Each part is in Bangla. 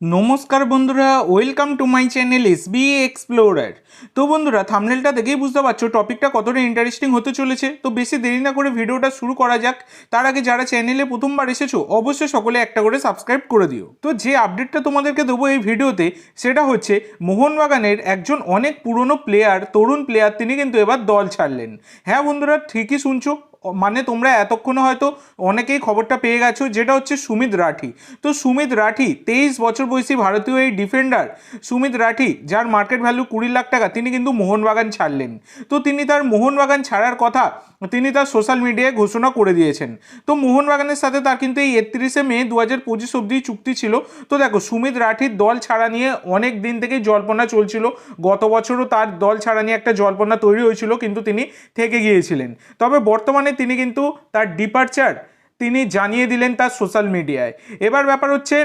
নমস্কার বন্ধুরা welcome to my channel S B explorer তো বন্ধুরা থামনেলটা দেখেই বুঝতে পারছ টপিকটা কতটা ইন্টারেস্টিং হতে চলেছে। তো বেশি দেরি না করে ভিডিওটা শুরু করা যাক। তার আগে যারা চ্যানেলে প্রথমবার এসেছ, অবশ্যই সকলে একটা করে সাবস্ক্রাইব করে দিও। তো যে আপডেটটা তোমাদেরকে দেবো এই ভিডিওতে, সেটা হচ্ছে মোহনবাগানের একজন অনেক পুরনো প্লেয়ার তরুণ প্লেয়ার তিনি কিন্তু এবার দল ছাড়লেন। হ্যাঁ বন্ধুরা, ঠিকই শুনছো। মানে তোমরা এতক্ষণে হয়তো অনেকেই খবরটা পেয়ে গেছো, যেটা হচ্ছে সুমিত রাঠি। তো সুমিত রাঠি, তেইশ বছর বয়সী ভারতীয় এই ডিফেন্ডার সুমিত রাঠি, যার মার্কেট ভ্যালু কুড়ি লাখ টাকা, তিনি কিন্তু মোহনবাগান ছাড়লেন। তো তিনি তার মোহনবাগান ছাড়ার কথা তিনি তার সোশ্যাল মিডিয়ায় ঘোষণা করে দিয়েছেন। তো মোহনবাগানের সাথে তার কিন্তু এই একত্রিশে মে দু হাজার পঁচিশ অব্দি চুক্তি ছিল। তো দেখো, সুমিত রাঠির দল ছাড়া নিয়ে অনেক দিন থেকেই জল্পনা চলছিল। গত বছরও তার দল ছাড়া নিয়ে একটা জল্পনা তৈরি হয়েছিল, কিন্তু তিনি থেকে গিয়েছিলেন। তবে বর্তমানে তিনি কিন্তু তার ডিপার্চার তিনি জানিয়ে দিলেন তার সোশ্যাল মিডিয়ায় এবার ব্যাপার হচ্ছে,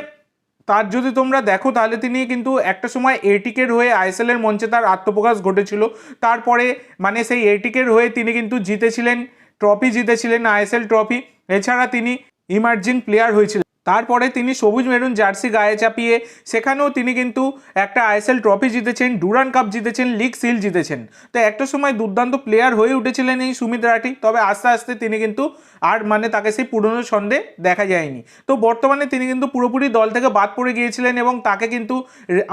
তার যদি তোমরা দেখো, তাহলে তিনি কিন্তু একটা সময় এটিকের হয়ে আইএসএলের মঞ্চে তার আত্মপ্রকাশ ঘটেছিল। তারপরে মানে সেই এটিকের হয়ে তিনি কিন্তু জিতেছিলেন ট্রফি জিতেছিলেন আইএসএল ট্রফি এছাড়া তিনি ইমার্জিং প্লেয়ার হয়েছিলেন। তারপরে তিনি সবুজ মেরুন জার্সি গায়ে চাপিয়ে, সেখানেও তিনি কিন্তু একটা আইএসএল ট্রফি জিতেছেন, ডুরান কাপ জিতেছেন, লিগ সিল জিতেছেন। তো একটা সময় দুর্দান্ত প্লেয়ার হয়ে উঠেছিলেন এই সুমিত রাঠি, তবে আস্তে আস্তে তিনি কিন্তু আর মানে তাকে সেই পুরনো ছন্দে দেখা যায়নি। তো বর্তমানে তিনি কিন্তু পুরোপুরি দল থেকে বাদ পড়ে গিয়েছিলেন এবং তাকে কিন্তু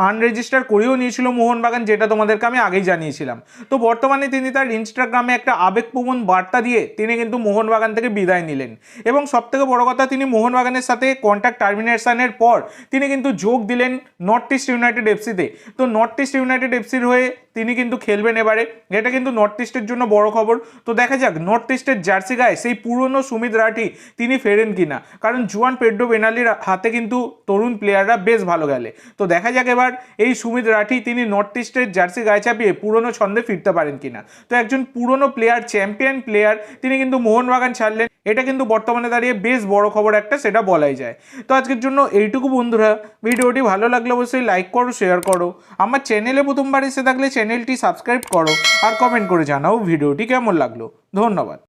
আনরেজিস্টার করেও নিয়েছিল মোহনবাগান, যেটা তোমাদেরকে আমি আগেই জানিয়েছিলাম। তো বর্তমানে তিনি তার ইনস্টাগ্রামে একটা আবেগপ্রবণ বার্তা দিয়ে তিনি কিন্তু মোহনবাগান থেকে বিদায় নিলেন। এবং সবথেকে বড় কথা, তিনি মোহনবাগানের সাথে কন্ট্যাক্ট টার্মিনেশনের পর তিনি কিন্তু যোগ দিলেন নর্থ ইস্ট ইউনাইটেড এফসিতে তো। নর্থ ইস্ট ইউনাইটেড এফসির হয়ে তিনি কিন্তু খেলবেন এবারে। এটা কিন্তু নর্থ ইস্টের জন্য বড় খবর। তো দেখা যাক নর্থ ইস্টের জার্সি গায়ে সেই পুরনো সুমিত রাঠি তিনি ফেরেন কিনা। কারণ জুয়ান পেড্রো বেনালির হাতে কিন্তু তরুণ প্লেয়াররা বেশ ভালো গেলে তো দেখা যাক এবার এই সুমিত রাঠি তিনি নর্থ ইস্টের জার্সি গায়ে চাপিয়ে পুরনো ছন্দে ফিরতে পারেন কিনা। তো একজন পুরনো প্লেয়ার চ্যাম্পিয়ন প্লেয়ার তিনি কিন্তু মোহনবাগান ছাড়লেন। এটা কিন্তু বর্তমানে দাঁড়িয়ে বেশ বড় খবর একটা, সেটা বলাই যায়। তো আজকের জন্য এইটুকু বন্ধুরা। ভিডিওটি ভালো লাগলে অবশ্যই লাইক করো শেয়ার করো। আমার চ্যানেলে প্রথমবার এসে থাকলে চ্যানেলটি সাবস্ক্রাইব করো আর কমেন্ট করে জানাও ভিডিওটি কেমন লাগল। ধন্যবাদ।